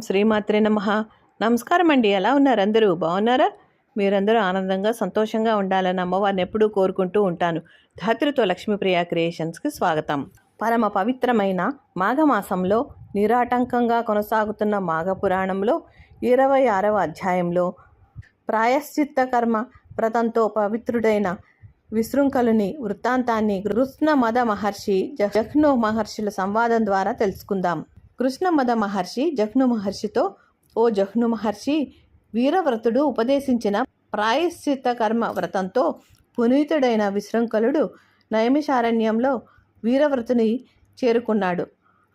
శ్రీమాత్రే నమ. నమస్కారం అండి ఎలా ఉన్నారు అందరూ? బాగున్నారా? మీరందరూ ఆనందంగా సంతోషంగా ఉండాలని అమ్మవారిని ఎప్పుడూ కోరుకుంటూ ఉంటాను. ధాతృతో లక్ష్మీప్రియ క్రియేషన్స్కి స్వాగతం. పరమ పవిత్రమైన మాఘమాసంలో నిరాటంకంగా కొనసాగుతున్న మాఘ పురాణంలో ఇరవై ఆరవ అధ్యాయంలో ప్రాయశ్చిత్త కర్మ వ్రతంతో పవిత్రుడైన విశృంఖలుని వృత్తాంతాన్ని కృష్ణ మద మహర్షి జహ్నో మహర్షుల సంవాదం ద్వారా తెలుసుకుందాం. కృష్ణమద మహర్షి జహ్ను మహర్షితో ఓ జహ్ను మహర్షి వీరవ్రతుడు ఉపదేశించిన ప్రాయశ్చిత్త కర్మ వ్రతంతో పునీతుడైన విశృంఖలుడు నైమిషారణ్యంలో వీరవ్రతుని చేరుకున్నాడు.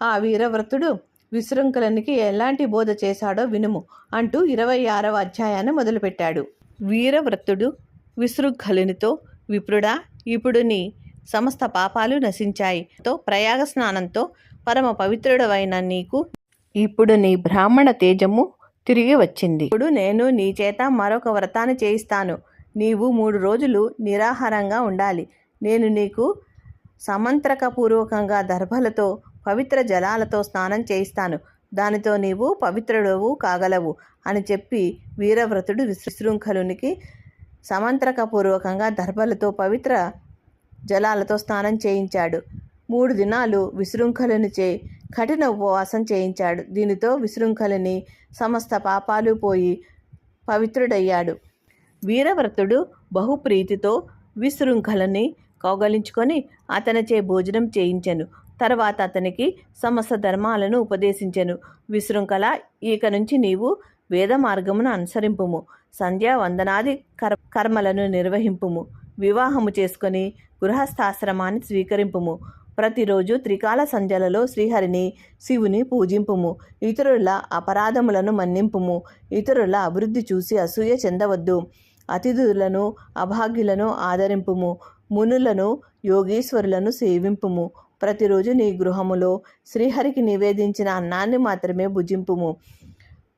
ఆ వీరవ్రతుడు విశృంఖలనికి ఎలాంటి బోధ చేశాడో వినుము అంటూ ఇరవై ఆరవ అధ్యాయాన్ని మొదలుపెట్టాడు. వీరవ్రతుడు విశృంఖలునితో విప్రుడా ఇప్పుడు నీ సమస్త పాపాలు నశించాయి. తో ప్రయాగ స్నానంతో పరమ పవిత్రుడవైన నీకు ఇప్పుడు నీ బ్రాహ్మణ తేజము తిరిగి వచ్చింది. ఇప్పుడు నేను నీ చేత మరొక వ్రతాన్ని చేయిస్తాను. నీవు మూడు రోజులు నిరాహారంగా ఉండాలి. నేను నీకు సమంత్రకపూర్వకంగా దర్భలతో పవిత్ర జలాలతో స్నానం చేయిస్తాను. దానితో నీవు పవిత్రుడవు కాగలవు అని చెప్పి వీరవ్రతుడు విశృంఖలునికి సమంత్రకపూర్వకంగా దర్భలతో పవిత్ర జలాలతో స్నానం చేయించాడు. మూడు దినాలు విశృంఖలనిచే కఠిన ఉపవాసం చేయించాడు. దీనితో విశృంఖలని సమస్త పాపాలు పోయి పవిత్రుడయ్యాడు. వీరవ్రతుడు బహుప్రీతితో విశృంఖలని కౌగలించుకొని అతనిచే భోజనం చేయించెను. తర్వాత అతనికి సమస్త ధర్మాలను ఉపదేశించెను. విశృంఖల ఇక నుంచి నీవు వేద మార్గమును అనుసరింపుము. సంధ్యా వందనాది కర్ కర్మలను నిర్వహింపుము. వివాహము చేసుకొని గృహస్థాశ్రమాన్ని స్వీకరింపుము. ప్రతిరోజు త్రికాల సంధ్యలలో శ్రీహరిని శివుని పూజింపుము. ఇతరుల అపరాధములను మన్నింపుము. ఇతరుల అభివృద్ధి చూసి అసూయ చెందవద్దు. అతిథులను అభాగ్యులను ఆదరింపుము. మునులను యోగీశ్వరులను సేవింపుము. ప్రతిరోజు నీ గృహములో శ్రీహరికి నివేదించిన అన్నాన్ని మాత్రమే భుజింపుము.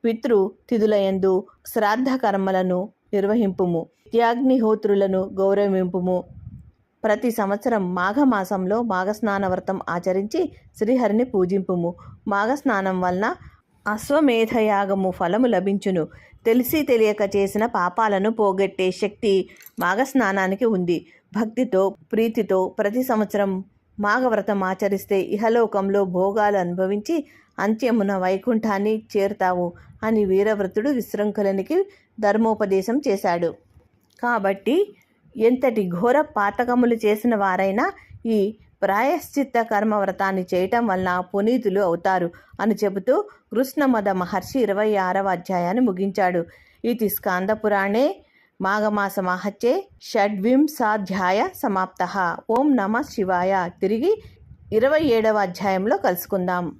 పితృ తిథులయందు శ్రాద్ధ కర్మలను నిర్వహింపుము. నిత్యాగ్నిహోత్రులను గౌరవింపుము. ప్రతి సంవత్సరం మాఘమాసంలో మాఘస్నాన వ్రతం ఆచరించి శ్రీహరిని పూజింపుము. మాఘస్నానం వలన అశ్వమేధయాగము ఫలము లభించును. తెలిసి తెలియక చేసిన పాపాలను పోగొట్టే శక్తి మాఘస్నానానికి ఉంది. భక్తితో ప్రీతితో ప్రతి సంవత్సరం మాఘవ్రతం ఆచరిస్తే ఇహలోకంలో భోగాలు అనుభవించి అంత్యమున వైకుంఠాన్ని చేరుతావు అని వీరవ్రతుడు విశృంఖలునికి ధర్మోపదేశం చేశాడు. కాబట్టి ఎంతటి ఘోర పాతకములు చేసిన వారైనా ఈ ప్రాయశ్చిత్త కర్మ వ్రతాన్ని చేయటం వలన పునీతులు అవుతారు అని చెబుతూ కృష్ణమద మహర్షి ఇరవై ఆరవ అధ్యాయాన్ని ముగించాడు. ఇది స్కాంద పురాణే. మాఘమాస మహచ్చే షడ్వింశాధ్యాయ సమాప్త. ఓం నమ శివాయ. తిరిగి ఇరవై ఏడవ అధ్యాయంలో కలుసుకుందాం.